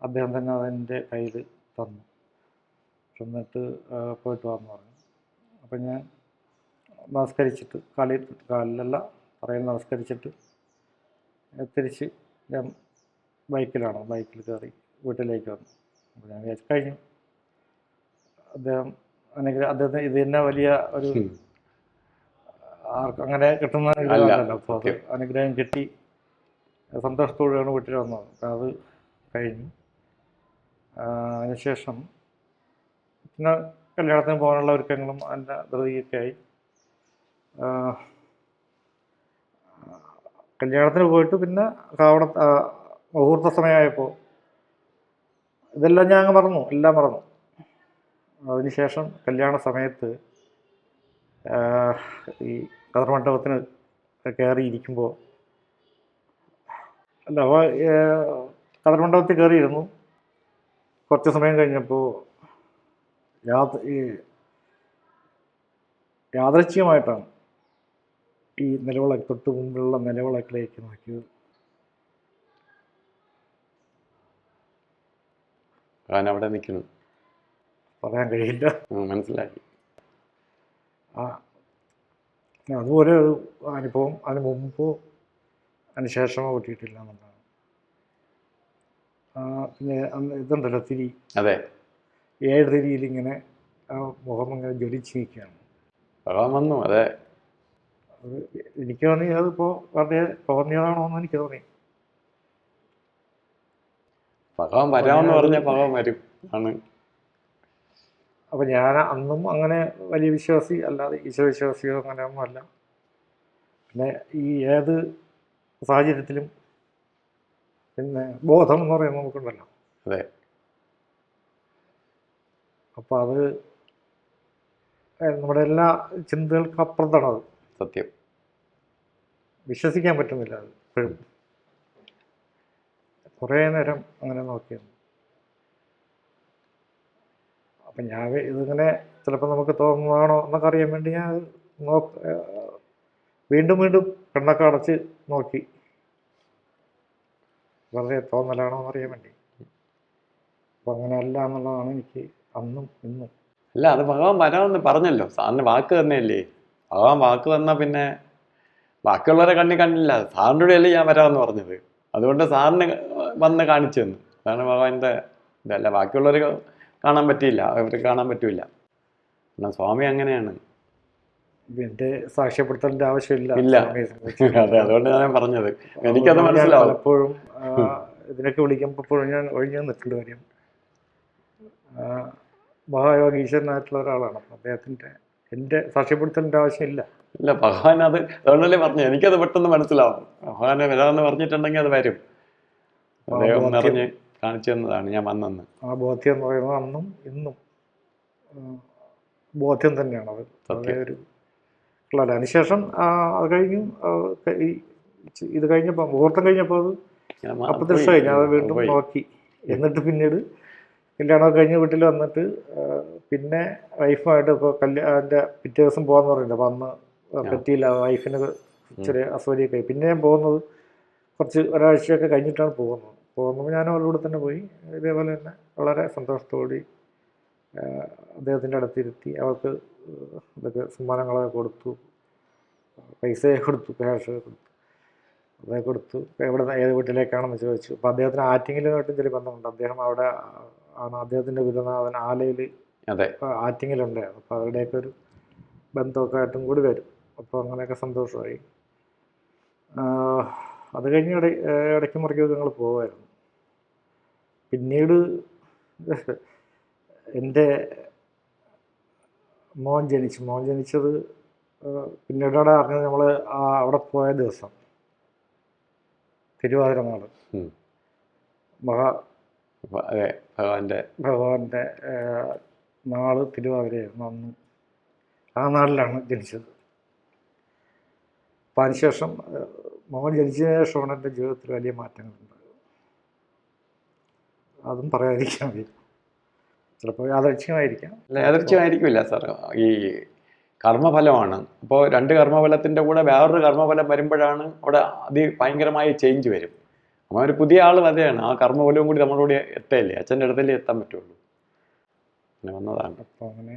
അദ്ദേഹം തന്നെ അതെന്റെ കയ്യിൽ തന്നു. തന്നിട്ട് ആ, പോയിട്ട് വന്നു പറഞ്ഞു. അപ്പം ഞാൻ നമസ്കരിച്ചിട്ട് കാലിൽ കാലിലല്ല തറയിൽ നമസ്കരിച്ചിട്ട് തിരിച്ച് ഞാൻ ബൈക്കിലാണ് ബൈക്കിൽ കയറി വീട്ടിലേക്ക് വന്നു. അപ്പോൾ ഞാൻ വിചാരിച്ചു കഴിഞ്ഞു. അദ്ദേഹം അല്ലെങ്കിൽ അദ്ദേഹത്തിന് ഇത് തന്നെ വലിയ ഒരു. ആർക്കും അങ്ങനെ കിട്ടുന്ന അനുഗ്രഹമല്ലല്ലോ അപ്പോൾ അത് അനുഗ്രഹം കിട്ടി. സന്തോഷത്തോടെയാണ് വീട്ടിൽ വന്നത് അപ്പം അത് കഴിഞ്ഞു. അതിനുശേഷം പിന്നെ കല്യാണത്തിന് പോകാനുള്ള ഒരുക്കങ്ങളും അതിന്റെ ധൃതിയൊക്കെ ആയി. കല്യാണത്തിന് പോയിട്ട് പിന്നെ കാവണ മുഹൂർത്ത സമയമായപ്പോൾ ഇതെല്ലാം ഞാൻ അങ്ങ് മറന്നു എല്ലാം മറന്നു. അതിനുശേഷം കല്യാണ സമയത്ത് ഈ കതർമണ്ഡപത്തിന് കയറിയിരിക്കുമ്പോൾ അല്ല അപ്പോൾ കതർമണ്ഡപത്തിൽ കയറിയിരുന്നു. കുറച്ച് സമയം കഴിഞ്ഞപ്പോൾ യാത്ര ഈ യാദൃച്ഛികമായിട്ടാണ് ഈ നിലവിളക്ക് തൊട്ട് മുമ്പിലുള്ള നിലവിളക്കിലേക്ക് നോക്കിയത് അവൻ അവിടെ നിൽക്കുന്നു. പറയാൻ കഴിയില്ല. മനസ്സിലായി. ആ അതുപോലെ ഒരു അനുഭവം. അതിന് മുമ്പോ അതിന് ശേഷമോ കിട്ടിയിട്ടില്ല എന്നുള്ളതാണ്. പിന്നെ അന്ന് ഇതുണ്ടല്ലോ തിരി. അതെ. ഏഴ് തിരിയിൽ ഇങ്ങനെ മുഖം ഇങ്ങനെ ജ്വലിച്ച് നിൽക്കുകയാണ് ഭഗവാൻ വന്നു. അതെ. അത് എനിക്ക് തോന്നി അതിപ്പോൾ വെറുതെ തോന്നിയതാണോ എന്ന് എനിക്ക് തോന്നി. ഭഗവാൻ വരാമെന്ന് പറഞ്ഞ ഭഗവാൻ വരും. ആണ്. അപ്പോൾ ഞാൻ അന്നും അങ്ങനെ വലിയ വിശ്വാസി അല്ലാതെ ഈശ്വര വിശ്വാസിയോ അങ്ങനെ ഒന്നും അല്ല. പിന്നെ ഈ ഏത് സാഹചര്യത്തിലും പിന്നെ ബോധം എന്ന് പറയുന്നത് നമുക്കുണ്ടല്ലോ. അതെ. അപ്പോൾ അത് നമ്മുടെ എല്ലാ ചിന്തകൾക്കും അപ്പുറത്താണ് അത്. സത്യം. വിശ്വസിക്കാൻ പറ്റുന്നില്ല എപ്പോഴും ഇപ്പോഴും. കുറേ നേരം അങ്ങനെ നോക്കിയിരുന്നു. അപ്പം ഞാൻ ഇതിങ്ങനെ ചിലപ്പോൾ നമുക്ക് തോന്നുന്നതാണോ എന്നൊക്കെ അറിയാൻ വേണ്ടി ഞാൻ നോക്ക നോക്ക് വീണ്ടും വീണ്ടും കണ്ണൊക്കെ അടച്ച് നോക്കി. വെറുതെ തോന്നലാണോ എന്നറിയാൻ വേണ്ടി. അപ്പം അങ്ങനെ അല്ല എന്നുള്ളതാണ് എനിക്ക് അന്നും ഇന്നും. അല്ല അത് ഭഗവാൻ വരാമെന്ന് പറഞ്ഞല്ലോ. സാറിന് വാക്ക് തന്നെയല്ലേ? ഭഗവാൻ വാക്ക് തന്നാൽ പിന്നെ ബാക്കിയുള്ളവരെ കണ്ണി കണ്ടില്ല. സാറിന്റെ കൂടെയല്ലേ ഞാൻ വരാമെന്ന് പറഞ്ഞത്. അതുകൊണ്ട് സാറിന് വന്ന് കാണിച്ചു തന്നു. അതാണ് ഭഗവാന്റെ ഇതല്ല ബാക്കിയുള്ളവർ കാണാൻ പറ്റിയില്ല. അവർക്ക് കാണാൻ പറ്റില്ല എന്നാൽ സ്വാമി അങ്ങനെയാണ്. എന്റെ സാക്ഷ്യപ്പെടുത്തേണ്ട ആവശ്യമില്ല. ഇല്ല. അതെ അതുകൊണ്ട് ഞാൻ പറഞ്ഞത്. എനിക്കത് മനസ്സിലാവും. പലപ്പോഴും ഇതിനൊക്കെ വിളിക്കുമ്പോൾ എപ്പോഴും ഞാൻ ഒഴിഞ്ഞു നിൽക്കേണ്ട കാര്യം മഹായോഗ മഹായോഗീശ്വരനായിട്ടുള്ള ഒരാളാണ്. അദ്ദേഹത്തിന്റെ എന്റെ സാക്ഷ്യപ്പെടുത്തേണ്ട ആവശ്യമില്ല. ഇല്ല ഭഗവാൻ അത് അതുകൊണ്ടല്ലേ പറഞ്ഞു. എനിക്കത് പെട്ടെന്ന് മനസ്സിലാവും. ഭഗവാനെ വരാമെന്ന് പറഞ്ഞിട്ടുണ്ടെങ്കിൽ അത് വരും. അദ്ദേഹം. നിറഞ്ഞ് കാണിച്ചു തന്നതാണ് ഞാൻ വന്നെന്ന്. ആ ബോധ്യം എന്ന് പറയുന്നത് അന്നും ഇന്നും ബോധ്യം തന്നെയാണ് അത്. ഒരു അതിനുശേഷം അത് കഴിഞ്ഞു ഇത് കഴിഞ്ഞപ്പോൾ മുഹൂർത്തം കഴിഞ്ഞപ്പോൾ അത് അപ്രത്യക്ഷ അപ്രത്യക്ഷമായി. ഞാൻ അത് വീണ്ടും നോക്കി. എന്നിട്ട് പിന്നീട് കല്യാണമൊക്കെ കഴിഞ്ഞ് വീട്ടിൽ വന്നിട്ട് പിന്നെ വൈഫുമായിട്ട് ഇപ്പോൾ കല്യാണന്റെ പിറ്റേ ദിവസം പോകാന്ന് പറഞ്ഞില്ല? അപ്പം അന്ന് പറ്റിയില്ല വൈഫിന് ചെറിയ അസൗകര്യമൊക്കെ ആയി. പിന്നെ ഞാൻ പോകുന്നത് കുറച്ച് ഒരാഴ്ചയൊക്കെ കഴിഞ്ഞിട്ടാണ് പോകുന്നത്. പോകുമ്പോൾ ഞാൻ അവരുടെ കൂടെ തന്നെ പോയി. ഇതേപോലെ തന്നെ വളരെ സന്തോഷത്തോടെ അദ്ദേഹത്തിന്റെ അടുത്തിരുത്തി അവൾക്ക് ഇതൊക്കെ സമ്മാനങ്ങളൊക്കെ കൊടുത്തു. പൈസയൊക്കെ കൊടുത്തു ക്യാഷ് കൊടുത്തു. അതൊക്കെ കൊടുത്തു. എവിടെ ഏത് വീട്ടിലേക്കാണെന്ന് ചോദിച്ചു. അപ്പോൾ അദ്ദേഹത്തിന് ആറ്റിങ്ങിലുമായിട്ടും ചെറിയ ബന്ധമുണ്ട്. അദ്ദേഹം അവിടെ ആണ് അദ്ദേഹത്തിന്റെ ഗുരുനാഥൻ ആലയിൽ അതെ. ആറ്റിങ്ങിലുണ്ടായിരുന്നു അപ്പോൾ അവരുടെയൊക്കെ ഒരു ബന്ധമൊക്കെ ആയിട്ടും കൂടി വരും. അപ്പോൾ അങ്ങനെയൊക്കെ സന്തോഷമായി. അത് കഴിഞ്ഞ് ഇട ഇടയ്ക്ക് മുറിക്കൊക്കെ ഞങ്ങൾ പോകുമായിരുന്നു പിന്നീട് എന്റെ മോൻ ജനിച്ചു. മോൻ ജനിച്ചത് പിന്നീടാണ് അറിഞ്ഞത് നമ്മൾ അവിടെ പോയ ദിവസം. തിരുവാതിര നാട് മഹാ അതെ ഭഗവാന്റെ ഭഗവാന്റെ നാൾ തിരുവാതിരയായിരുന്നു അന്ന് ആ നാളിലാണ് ജനിച്ചത്. അപ്പം അതിനുശേഷം മോൻ ജനിച്ചതിന് ശേഷമാണ് എന്റെ ജീവിതത്തിൽ വലിയ മാറ്റങ്ങളുണ്ടായത്. അതും പറയാതിരിക്കാൻ വയ്യ. ചിലപ്പോൾ യാദർച്ഛ്യമായിരിക്കാം അല്ല യാദർച്ഛ്യമായിരിക്കില്ല സാർ. ഈ കർമ്മഫലമാണ്. അപ്പോൾ രണ്ട് കർമ്മഫലത്തിന്റെ കൂടെ വേറൊരു കർമ്മഫലം വരുമ്പോഴാണ് അവിടെ അതി ഭയങ്കരമായ ചേഞ്ച് വരും. അപ്പോൾ ഒരു പുതിയ ആൾ അതെയാണ് ആ കർമ്മ പോലും കൂടി നമ്മളോട് എത്തല്ലേ അച്ഛന്റെ അടുത്തല്ലേ എത്താൻ പറ്റുള്ളൂ. അങ്ങനെ വന്നതാണ്. അപ്പോൾ അങ്ങനെ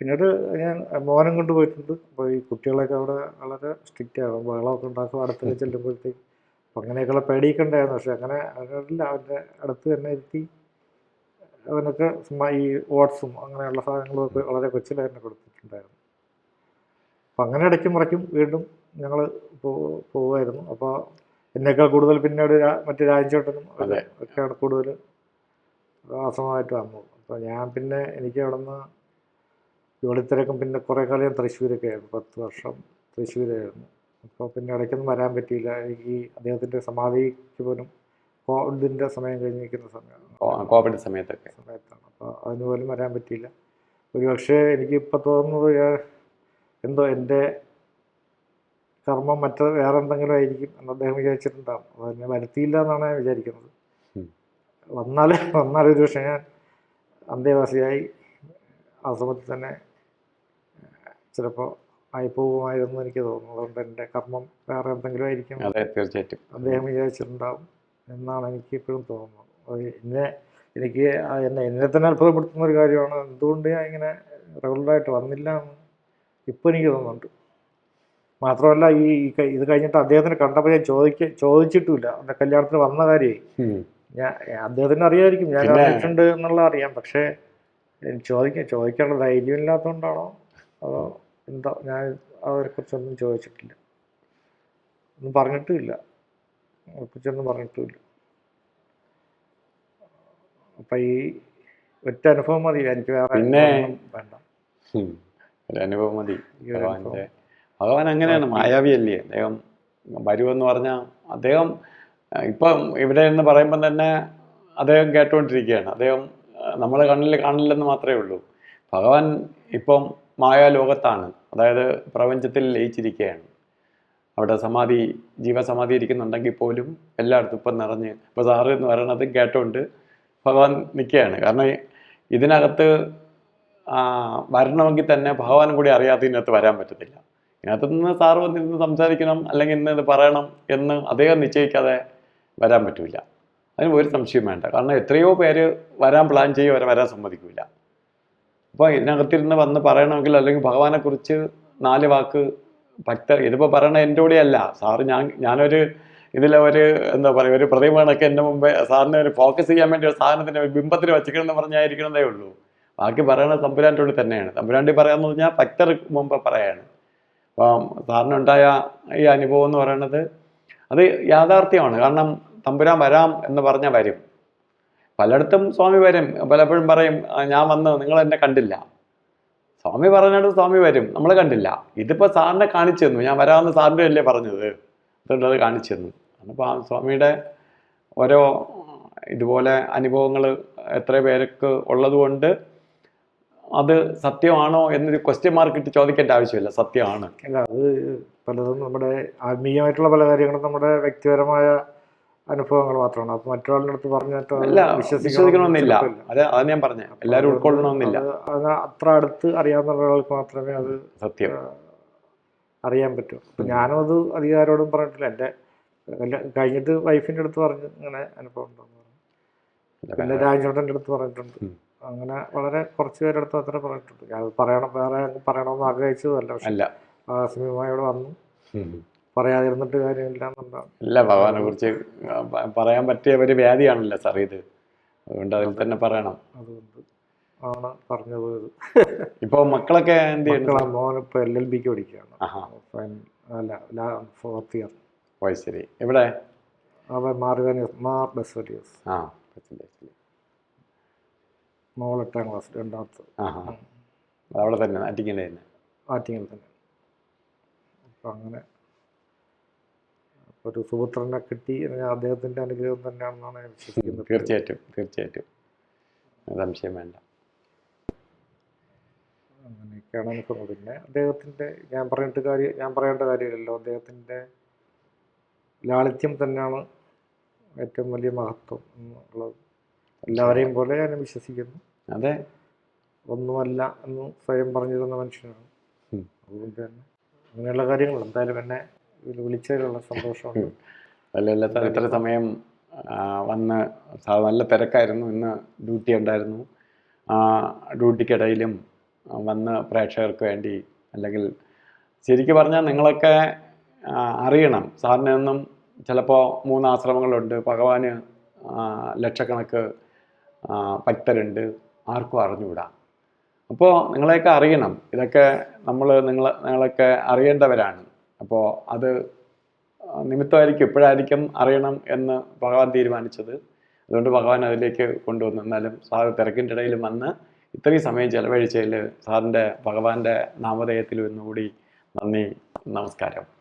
പിന്നീട് ഞാൻ മോനം കൊണ്ട് പോയിട്ടുണ്ട്. അപ്പോൾ ഈ കുട്ടികളൊക്കെ അവിടെ വളരെ സ്ട്രിക്റ്റ് ആണ്. ബഹളമൊക്കെ ഉണ്ടാക്കും. അടുത്തൊക്കെ ചെല്ലുമ്പോഴത്തേക്ക് അപ്പം അങ്ങനെയൊക്കെയുള്ള പേടിയൊക്കെ ഉണ്ടായിരുന്നു. പക്ഷെ അങ്ങനെ അതിനല്ല അവന്റെ അടുത്ത് തന്നെ ഇരുത്തി അവനൊക്കെ ചുമ്മാ ഈ ഓട്സും അങ്ങനെയുള്ള സാധനങ്ങളും ഒക്കെ വളരെ കൊച്ചിലായിരുന്നു കൊടുത്തിട്ടുണ്ടായിരുന്നു. അപ്പം അങ്ങനെ ഇടയ്ക്കും മറയ്ക്കും വീണ്ടും ഞങ്ങൾ പോവുമായിരുന്നു. അപ്പോൾ എന്നേക്കാൾ കൂടുതൽ പിന്നീട് ഒരു മറ്റു രാജചേട്ടനും അതെ. ഒക്കെയാണ് കൂടുതൽ ആശ്രമമായിട്ട് വന്നത്. അപ്പോൾ ഞാൻ പിന്നെ എനിക്ക് അവിടെ നിന്ന് ജോലിത്തിരക്കും പിന്നെ കുറേ കാലം ഞാൻ തൃശ്ശൂരൊക്കെ ആയിരുന്നു. പത്ത് വർഷം തൃശ്ശൂരായിരുന്നു. അപ്പോൾ പിന്നെ ഇടയ്ക്കൊന്നും വരാൻ പറ്റിയില്ല. എനിക്ക് അദ്ദേഹത്തിന്റെ സമാധിക്ക് പോലും കോവിഡിന്റെ സമയം കഴിഞ്ഞിരിക്കുന്ന സമയമാണ്. കോവിഡ് സമയത്തൊക്കെ. സമയത്താണ്. അപ്പോൾ അതിന് പോലും വരാൻ പറ്റിയില്ല. ഒരു പക്ഷേ എനിക്ക് ഇപ്പോൾ തോന്നുന്നത് ഞാൻ എന്തോ എന്റെ കർമ്മം മറ്റ് വേറെ എന്തെങ്കിലും ആയിരിക്കും എന്ന് അദ്ദേഹം വിചാരിച്ചിട്ടുണ്ടാകും അതെന്നെ വരുത്തിയില്ല എന്നാണ് ഞാൻ വിചാരിക്കുന്നത്. വന്നാൽ വന്നാൽ ഒരു പക്ഷേ ഞാൻ അന്തേവാസിയായി ആശ്രമത്തിൽ തന്നെ ചിലപ്പോൾ ആയിപ്പോകുമായിരുന്നു എനിക്ക് തോന്നുന്നു അതുകൊണ്ട് എന്റെ കർമ്മം വേറെ എന്തെങ്കിലും ആയിരിക്കും അതെ തീർച്ചയായിട്ടും. അദ്ദേഹം വിചാരിച്ചിട്ടുണ്ടാവും എന്നാണ് എനിക്ക് ഇപ്പോഴും തോന്നുന്നത്. അത് എന്നെ എനിക്ക് എന്നെ എന്നെ തന്നെ അത്ഭുതപ്പെടുത്തുന്ന ഒരു കാര്യമാണ്. എന്തുകൊണ്ട് ഞാൻ ഇങ്ങനെ റെഗുലറായിട്ട് വന്നില്ല എന്ന് ഇപ്പോൾ എനിക്ക് തോന്നുന്നുണ്ട്. മാത്രമല്ല ഈ ഇത് കഴിഞ്ഞിട്ട് അദ്ദേഹത്തിന് കണ്ടപ്പോൾ ഞാൻ ചോദിക്ക ചോദിച്ചിട്ടില്ല എന്റെ കല്യാണത്തിന് വന്ന കാര്യേ. ഞാൻ അദ്ദേഹത്തിന് അറിയാമായിരിക്കും. ഞാൻ അറിയിച്ചിട്ടുണ്ട് എന്നുള്ള അറിയാം. പക്ഷേ ചോദിക്കാം ചോദിക്കാൻ ചോദിക്കാനുള്ള ധൈര്യം ഇല്ലാത്തതുകൊണ്ടാണോ അതോ എന്താ? ഞാൻ അതിനെക്കുറിച്ചൊന്നും ചോദിച്ചിട്ടില്ല. ഒന്നും പറഞ്ഞിട്ടുമില്ല. അവരെക്കുറിച്ചൊന്നും പറഞ്ഞിട്ടുമില്ല. അപ്പം ഈ ഒറ്റ അനുഭവം മതി. എനിക്ക് വേറെ വേണ്ട. ഒരു അനുഭവം മതി. ഭഗവാൻ അങ്ങനെയാണ് മായാവിയല്ലേ? അദ്ദേഹം വരുമെന്ന് പറഞ്ഞാൽ അദ്ദേഹം ഇപ്പം ഇവിടെ എന്ന് പറയുമ്പം തന്നെ അദ്ദേഹം കേട്ടുകൊണ്ടിരിക്കുകയാണ് അദ്ദേഹം നമ്മളെ കണ്ണിൽ കാണില്ലെന്ന് മാത്രമേ ഉള്ളൂ. ഭഗവാൻ ഇപ്പം മായാലോകത്താണ് അതായത് പ്രപഞ്ചത്തിൽ ലയിച്ചിരിക്കുകയാണ്. അവിടെ സമാധി ജീവസമാധി ഇരിക്കുന്നുണ്ടെങ്കിൽ പോലും എല്ലായിടത്തും ഇപ്പം നിറഞ്ഞ് ഇപ്പോൾ സാറ് എന്ന് പറയണത് കേട്ടോണ്ട് ഭഗവാൻ നിൽക്കുകയാണ്. കാരണം ഇതിനകത്ത് വരണമെങ്കിൽ തന്നെ ഭഗവാൻ കൂടി അറിയാതെ ഇതിനകത്ത് വരാൻ പറ്റത്തില്ല. ഇതിനകത്ത് നിന്ന് സാറ് വന്നിരുന്ന് സംസാരിക്കണം അല്ലെങ്കിൽ ഇന്ന് ഇത് പറയണം എന്ന് അദ്ദേഹം നിശ്ചയിക്കാതെ വരാൻ പറ്റില്ല അതിന് ഒരു സംശയം വേണ്ട. കാരണം എത്രയോ പേര് വരാൻ പ്ലാൻ ചെയ്യും അവരെ വരാൻ സമ്മതിക്കില്ല അപ്പോൾ ഇതിനകത്തിരുന്ന് വന്ന് പറയണമെങ്കിൽ അല്ലെങ്കിൽ ഭഗവാനെക്കുറിച്ച് നാല് വാക്ക് ഭക്തർ ഇതിപ്പോൾ പറയണ എന്റെ കൂടെയല്ല സാറ് ഞാൻ ഞാനൊരു ഇതിലെ ഒരു എന്താ പറയുക ഒരു പ്രതിമകളൊക്കെ എന്റെ മുമ്പേ സാറിനെ ഒരു ഫോക്കസ് ചെയ്യാൻ വേണ്ടി ഒരു സാധനത്തിന് ഒരു ബിംബത്തിൽ വച്ചിക്കണമെന്ന് പറഞ്ഞായിരിക്കണതേ ഉള്ളൂ. ബാക്കി പറയണത് തമ്പുരാന്റെ കൂടി തന്നെയാണ്. തമ്പുരാണ്ടി പറയാന്ന് പറഞ്ഞാൽ ഭക്തർ മുമ്പ് പറയാണ്. അപ്പം സാറിനുണ്ടായ ഈ അനുഭവം എന്ന് പറയുന്നത് അത് യാഥാർത്ഥ്യമാണ്. കാരണം തമ്പുരാൻ വരാം എന്ന് പറഞ്ഞാൽ വരും. പലയിടത്തും സ്വാമി വരും. പലപ്പോഴും പറയും ഞാൻ വന്ന് നിങ്ങൾ എന്നെ കണ്ടില്ല. സ്വാമി പറഞ്ഞിട്ട് സ്വാമി വരും. നമ്മൾ കണ്ടില്ല. ഇതിപ്പോൾ സാറിനെ കാണിച്ചു തന്നു. ഞാൻ വരാമെന്ന് സാറിന്റെ അല്ലേ പറഞ്ഞത്? അതുകൊണ്ട് അത് കാണിച്ചു തന്നു. അപ്പോൾ ആ സ്വാമിയുടെ ഓരോ ഇതുപോലെ അനുഭവങ്ങൾ എത്ര പേർക്ക് ഉള്ളതുകൊണ്ട് അത് സത്യമാണോ എന്നൊരു ക്വസ്റ്റ്യൻ മാർക്ക് ഇട്ട് ചോദിക്കേണ്ട ആവശ്യമില്ല. സത്യമാണ്. അല്ല അത് പലതും നമ്മുടെ ആത്മീയമായിട്ടുള്ള പല കാര്യങ്ങളും നമ്മുടെ വ്യക്തിപരമായ അനുഭവങ്ങൾ മാത്രമാണ്. അത് മറ്റൊരാളുടെ അടുത്ത് പറഞ്ഞിട്ട് വിശ്വസിക്കണമെന്നില്ല. അത് അത് ഞാൻ പറഞ്ഞു. എല്ലാവരും ഉൾക്കൊള്ളണമെന്നില്ല. അത് അത് അത്ര അടുത്ത് അറിയാവുന്ന ഒരാൾക്ക് മാത്രമേ അത് സത്യം. അറിയാൻ പറ്റൂ. അപ്പൊ ഞാനും അത് അധികാരോടും പറഞ്ഞിട്ടില്ല. എന്റെ കഴിഞ്ഞിട്ട് വൈഫിന്റെ അടുത്ത് പറഞ്ഞു ഇങ്ങനെ അനുഭവം ഉണ്ടെന്ന് പറഞ്ഞു. പിന്നെ രാജേട്ടന്റെ അടുത്ത് പറഞ്ഞിട്ടുണ്ട്. അങ്ങനെ വളരെ കുറച്ച് പേരുടെ അടുത്ത് അത്ര പറഞ്ഞിട്ടുണ്ട്. ഞാൻ അത് പറയണം വേറെ പറയണമെന്ന് ആഗ്രഹിച്ചതല്ല. അല്ല. സിനിമയോട് വന്നു. പറയാതിരുന്നിട്ട് കാര്യമില്ല ഇല്ല ഭഗവാനെ കുറിച്ച് പറയാൻ പറ്റിയ ഒരു വ്യാധിയാണല്ലോ സാർ ഇത്. അതുകൊണ്ട് അതിൽ തന്നെ പറയണം. അതുകൊണ്ട് ആണ് പറഞ്ഞത് പോയത് ഇപ്പൊ മക്കളൊക്കെ എന്ത് മക്കളെ മോൻ ഇപ്പൊ എൽ എൽ ബിക്ക് പഠിക്കുകയാണ്. അല്ല ഫോർത്ത് ഇയർ ശരി. എവിടെ? അവൻ മാർ ബസ് ആ. മോൾ എട്ടാം ക്ലാസ് രണ്ടാമത്തെ. ആഹാ. അവിടെ തന്നെ നാട്ടിക്കന്റെ തന്നെ? ആറ്റിങ്ങിൽ തന്നെ. അപ്പം അങ്ങനെ ഒരു സുപുത്രനെ കിട്ടി. അദ്ദേഹത്തിന്റെ അനുഗ്രഹം തന്നെയാണെന്നാണ് ഞാൻ വിശ്വസിക്കുന്നത്. തീർച്ചയായിട്ടും തീർച്ചയായിട്ടും. സംശയം വേണ്ട. അങ്ങനെയൊക്കെയാണ് അനുഭവം പിന്നെ അദ്ദേഹത്തിന്റെ ഞാൻ പറഞ്ഞിട്ട് കാര്യം ഞാൻ പറയേണ്ട കാര്യമില്ലല്ലോ. അദ്ദേഹത്തിന്റെ ലാളിത്യം തന്നെയാണ് ഏറ്റവും വലിയ മഹത്വം എന്നുള്ളത്. എല്ലാവരെയും പോലെ ഞാൻ വിശ്വസിക്കുന്നു. അതെ. ഒന്നുമല്ല എന്ന് സ്വയം പറഞ്ഞിരുന്ന മനുഷ്യനാണ്. അതുകൊണ്ട് തന്നെ അങ്ങനെയുള്ള കാര്യങ്ങൾ എന്തായാലും എന്നെ വിളിച്ചതിലുള്ള സന്തോഷമുണ്ട്. അല്ല അല്ല സാർ ഇത്ര സമയം വന്ന് നല്ല തിരക്കായിരുന്നു. ഇന്ന് ഡ്യൂട്ടി ഉണ്ടായിരുന്നു. ആ ഡ്യൂട്ടിക്കിടയിലും വന്ന് പ്രേക്ഷകർക്ക് വേണ്ടി അല്ലെങ്കിൽ ശരിക്കും പറഞ്ഞാൽ നിങ്ങളൊക്കെ അറിയണം. സാറിനൊന്നും ചിലപ്പോൾ മൂന്ന് ആശ്രമങ്ങളുണ്ട് ഭഗവാന് ലക്ഷക്കണക്ക് ഭക്തരുണ്ട് ആർക്കും അറിഞ്ഞുകൂടാ. അപ്പോൾ നിങ്ങളെയൊക്കെ അറിയണം. ഇതൊക്കെ നമ്മൾ നിങ്ങൾ നിങ്ങളൊക്കെ അറിയേണ്ടവരാണ്. അപ്പോൾ അത് നിമിത്തമായിരിക്കും ഇപ്പോഴായിരിക്കും അറിയണം എന്ന് ഭഗവാൻ തീരുമാനിച്ചത്. അതുകൊണ്ട് ഭഗവാൻ അതിലേക്ക് കൊണ്ടുവന്നു. എന്നാലും സാർ തിരക്കിന്റെ ഇടയിലും വന്ന് ഇത്രയും സമയം ചെലവഴിച്ചതിൽ സാറിന്റെ ഭഗവാന്റെ നാമധേയത്തിൽ ഒന്നുകൂടി നന്ദി നമസ്കാരം.